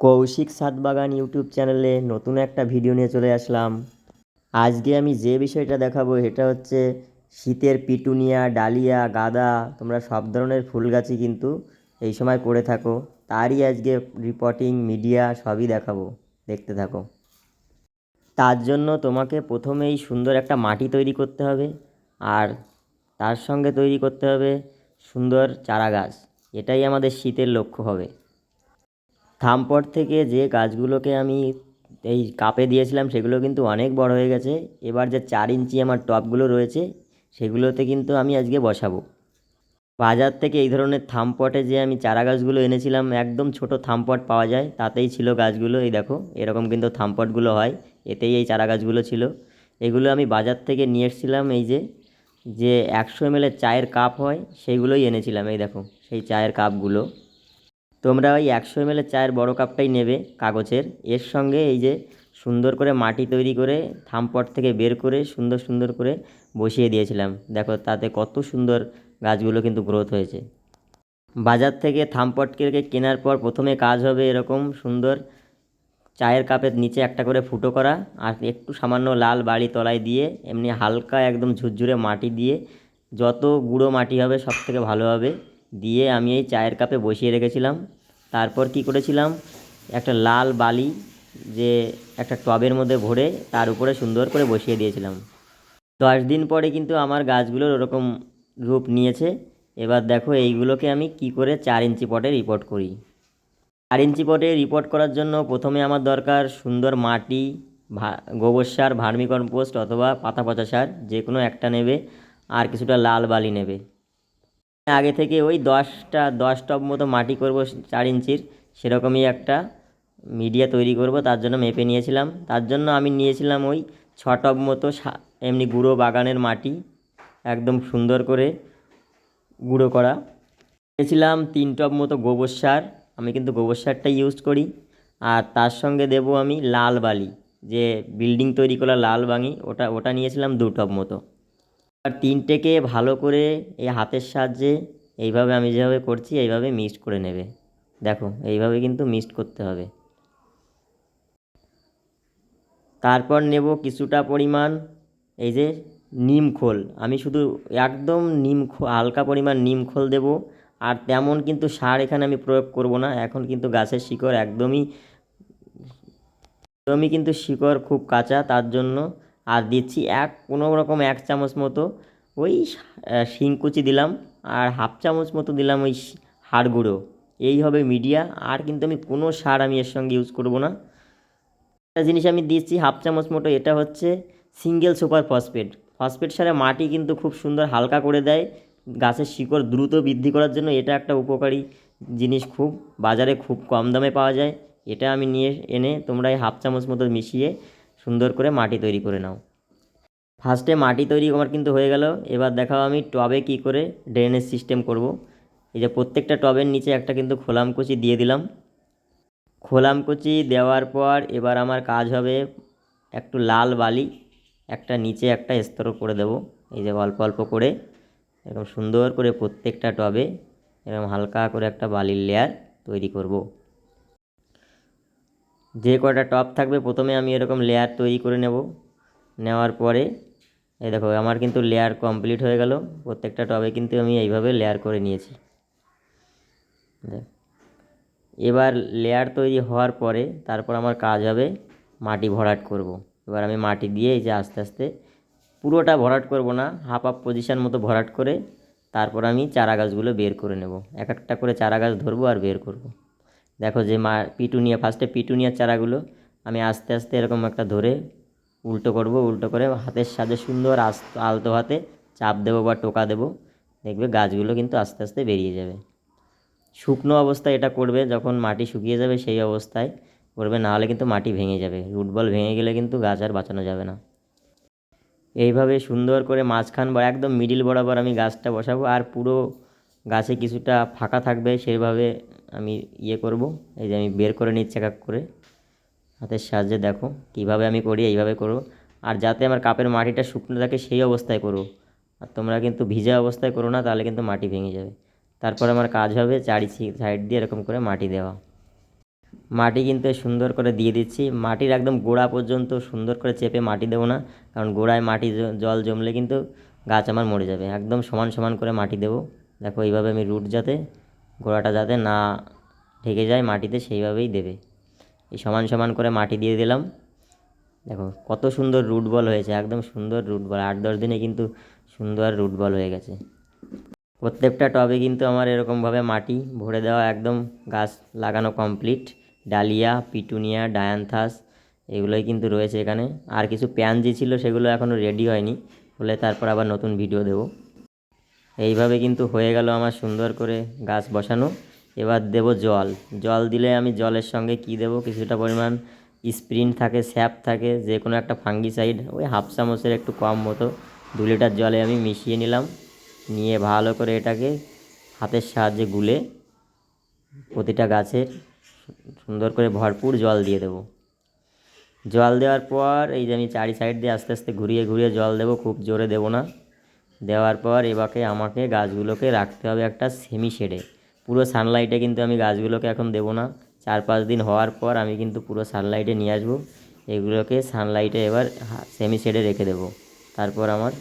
Kaushik সাতবাগান YouTube চ্যানেলে নতুন একটা ভিডিও নিয়ে চলে আসলাম। আজকে আমি যে বিষয়টা দেখাবো এটা হচ্ছে শীতের পিটুনিয়া, ডালিয়া, গাঁদা, তোমরা সব ধরনের ফুল গাছই কিন্তু এই সময় করে থাকো। তারই আজকে রিপোর্টিং মিডিয়া সবই দেখাবো। দেখতে থাকো। তার জন্য তোমাকে প্রথমেই সুন্দর একটা মাটি তৈরি করতে হবে আর তার সঙ্গে তৈরি করতে হবে সুন্দর চারা গাছ এটাই আমাদের শীতের লক্ষ্য হবে। থামপট থেকে যে গাছগুলোকে আমি এই কাপে দিয়েছিলাম, সেগুলো কিন্তু অনেক বড় হয়ে গেছে। এবার যে চার ইঞ্চি আমার টবগুলো রয়েছে, সেগুলোতে কিন্তু আমি আজকে বসাবো। বাজার থেকে এই ধরনের থামপটে যে আমি চারা গাছগুলো এনেছিলাম, একদম ছোট থামপট পাওয়া যায়, তাতেই ছিল গাছগুলো। এই দেখো, এরকম কিন্তু থামপটগুলো হয়, এতেই এই চারা গাছগুলো ছিল। এগুলো আমি বাজার থেকে নিয়ে এসেছিলাম, এই যে যে একশো এমএলের চায়ের কাপ হয় সেইগুলোই এনেছিলাম, এই দেখো, সেই চায়ের কাপগুলো। তোমরা ওই একশো এমএলের চায়ের বড় কাপটাই নেবে কাগজের। এর সঙ্গে এই যে সুন্দর করে মাটি তৈরি করে থামপট থেকে বের করে সুন্দর সুন্দর করে বসিয়ে দিয়েছিলাম। দেখো তাতে কত সুন্দর গাছগুলো কিন্তু গ্রোথ হয়েছে। বাজার থেকে থামপট কেনার পর প্রথমে কাজ হবে এরকম সুন্দর চায়ের কাপের নিচে একটা করে ফুটো করা আর একটু সামান্য লাল বাড়ি তলায় দিয়ে এমনি হালকা একদম ঝুরঝুরে মাটি দিয়ে যত গুঁড়ো মাটি হবে সব থেকে ভালো হবে। দিয়ে আমি এই চায়ের কাপে বসিয়ে রেখেছিলাম। তারপর কি করেছিলাম? একটা লাল বালি যে একটা টবের মধ্যে ভরে তার উপরে সুন্দর করে বসিয়ে দিয়েছিলাম। দশ দিন পরে কিন্তু আমার গাছগুলোর ওরকম রূপ নিয়েছে। এবার দেখো এইগুলোকে আমি কি করে চার ইঞ্চি পটে রিপোর্ট করি। চার ইঞ্চি পটে রিপোর্ট করার জন্য প্রথমে আমার দরকার সুন্দর মাটি গোবর সার, ভার্মিকম্পোস্ট অথবা পাতা পচা সার যে কোনো একটা নেবে। আর কিছুটা লাল বালি নেবে। আগে থেকে ওই দশটা, দশ টব মতো মাটি করব চার ইঞ্চির, সেরকমই একটা মিডিয়া তৈরি করব, তার জন্য মেপে নিয়েছিলাম। তার জন্য আমি নিয়েছিলাম ওই ছ টব মতো এমনি গুঁড়ো বাগানের মাটি, একদম সুন্দর করে গুঁড়ো করা। নিয়েছিলাম তিন টব মতো গোবর সার, আমি কিন্তু গোবর সারটা ইউজ করি। আর তার সঙ্গে দেবো আমি লাল বালি, যে বিল্ডিং তৈরি করা লাল বাঙি ওটা ওটা নিয়েছিলাম দু টপ মতো। তিনটেকে ভালো করে এই হাতের সাহায্যে এইভাবে আমি যেভাবে করছি, এইভাবে মিক্সড করে নেবে। দেখো, এইভাবে কিন্তু মিক্সড করতে হবে। তারপর নেব কিছুটা পরিমাণ এই যে নিম খোল। আমি শুধু একদম নিম হালকা পরিমাণ নিম খোল দেবো। আর তেমন কিন্তু সার এখানে আমি প্রয়োগ করব না। এখন কিন্তু গাছের শিকড় একদমই একদমই কিন্তু শিকড় খুব কাঁচা, তার জন্য আর দিচ্ছি এক, কোনো রকম এক চামচ মতো ওই শিংকুচি দিলাম আর হাফ চামচ মতো দিলাম ওই হাড় গুঁড়ো। এই হবে মিডিয়া, আর কিন্তু আমি কোনো সার আমি এর সঙ্গে ইউজ করব না। একটা জিনিস আমি দিচ্ছি হাফ চামচ মতো, এটা হচ্ছে সিঙ্গেল সুপার ফসফেট। ফসফেট সারে মাটি কিন্তু খুব সুন্দর হালকা করে দেয়, গাছের শিকড় দ্রুত বৃদ্ধি করার জন্য এটা একটা উপকারী জিনিস খুব, বাজারে খুব কম দামে পাওয়া যায়। এটা আমি নিয়ে এনে তোমরা এই হাফ চামচ মতো মিশিয়ে সুন্দর করে মাটি তৈরি করে নাও। ফার্স্টে মাটি তৈরি আমার কিন্তু হয়ে গেল। এবার দেখাও আমি টবে কী করে ড্রেনেজ সিস্টেম করব। এই যে প্রত্যেকটা টবের নিচে একটা কিন্তু খোলামকুচি দিয়ে দিলাম। খোলামকুচি দেওয়ার পর এবার আমার কাজ হবে একটু লাল বালি, একটা নিচে একটা স্তর করে দেবো। এই যে অল্প অল্প করে এরকম সুন্দর করে প্রত্যেকটা টবে এরকম হালকা করে একটা বালির লেয়ার তৈরি করব। যে কটা টব থাকবে প্রথমে আমি এরকম লেয়ার তৈরি করে নেব নেওয়ার পরে, এই দেখো, আমার কিন্তু লেয়ার কমপ্লিট হয়ে গেল প্রত্যেকটা টবে কিন্তু আমি এইভাবে লেয়ার করে নিয়েছি এবার লেয়ার তৈরি হওয়ার পরে তারপর আমার কাজ হবে মাটি ভরাট করব। এবার আমি মাটি দিয়ে এই যে আস্তে আস্তে পুরোটা ভরাট করব না হাফ হাফ পজিশান মতো ভরাট করে তারপর আমি চারা গাছগুলো বের করে নেব এক একটা করে চারা গাছ ধরবো আর বের করব। দেখো যে মা পিটুনিয়া ফার্স্টে পিটুনিয়ার চারাগুলো আমি আস্তে আস্তে এরকম একটা ধরে উল্টো করব, উল্টো করে হাতের সাথে সুন্দর আস্ত আলতো হাতে চাপ দেবো বা টোকা দেবো, দেখবে গাছগুলো কিন্তু আস্তে আস্তে বেরিয়ে যাবে। শুকনো অবস্থায় এটা করবে, যখন মাটি শুকিয়ে যাবে সেই অবস্থায় করবে নাহলে কিন্তু মাটি ভেঙে যাবে। রুট বল ভেঙে গেলে কিন্তু গাছ আর বাঁচানো যাবে না। এইভাবে সুন্দর করে মাঝখান বা একদম মিডিল বরাবর আমি গাছটা বসাবো আর পুরো গাছে কিছুটা ফাঁকা থাকবে সেভাবে আমি ইয়ে করব। এই যে আমি বের করে নিচ্ছি এক করে। হাতের সাহায্যে দেখো কীভাবে আমি করি, এইভাবে করো আর যাতে আমার কাপের মাটিটা শুকনো থাকে, সেই অবস্থায় করো আর তোমরা কিন্তু ভিজা অবস্থায় করো না, তাহলে কিন্তু মাটি ভেঙে যাবে। তারপর আমার কাজ হবে চারি সাইড দিয়ে এরকম করে মাটি দেওয়া। মাটি কিন্তু সুন্দর করে দিয়ে দিচ্ছি। মাটির একদম গোড়া পর্যন্ত সুন্দর করে চেপে মাটি দেবো না, কারণ গোড়ায় মাটি জল জমলে কিন্তু গাছ আমার মরে যাবে। একদম সমান সমান করে মাটি দেবো। দেখো, এইভাবে আমি রুট যাতে, গোড়াটা যাতে না ঢেকে যায়, মাটিতে সেইভাবেই দেবে। এই সমান সমান করে মাটি দিয়ে দিলাম। দেখো, কত সুন্দর রুট বল হয়েছে, একদম সুন্দর রুট বল আট দশ দিনে কিন্তু সুন্দর রুট বল হয়ে গেছে। প্রত্যেকটা টবে কিন্তু আমার এরকমভাবে মাটি ভরে দেওয়া একদম গাছ লাগানো কমপ্লিট ডালিয়া, পিটুনিয়া, ডায়ান্থাস, এগুলোই কিন্তু রয়েছে এখানে। আর কিছু প্যানজি ছিল সেগুলো এখনও রেডি হয়নি। বলে তারপর আবার নতুন ভিডিও দেবো। এইভাবে কিন্তু হয়ে গেল আমার সুন্দর করে গাছ বসানো। এবার দেব জল। জল দিলে আমি জলের সঙ্গে কি দেব? কিছুটা পরিমাণ স্প্রিন থাকে, স্যাপ থাকে, যে কোনো একটা ফাঙ্গিসাইড, ওই হাফ চামচের একটু কম মতো। দু লিটার জলে আমি মিশিয়ে নিলাম। নিয়ে ভালো করে এটাকে হাতের সাহায্যে গুলে প্রতিটা গাছের সুন্দর করে ভরপুর জল দিয়ে দেবো। জল দেওয়ার পর এই যে আমি চারি সাইড দিয়ে আস্তে আস্তে ঘুরিয়ে ঘুরিয়ে জল দেবো, খুব জোরে দেবো না। দেওয়ার পর এবাকে আমাকে গাছগুলোকে রাখতে হবে একটা সেমি শেডে পুরো সানলাইটে কিন্তু আমি গাছগুলোকে এখন দেবো না। চার পাঁচ দিন হওয়ার পর আমি কিন্তু পুরো সানলাইটে নিয়ে আসব। এগুলোকে সানলাইটে এবার সেমি শেডে রেখে দেবো। তারপর আমার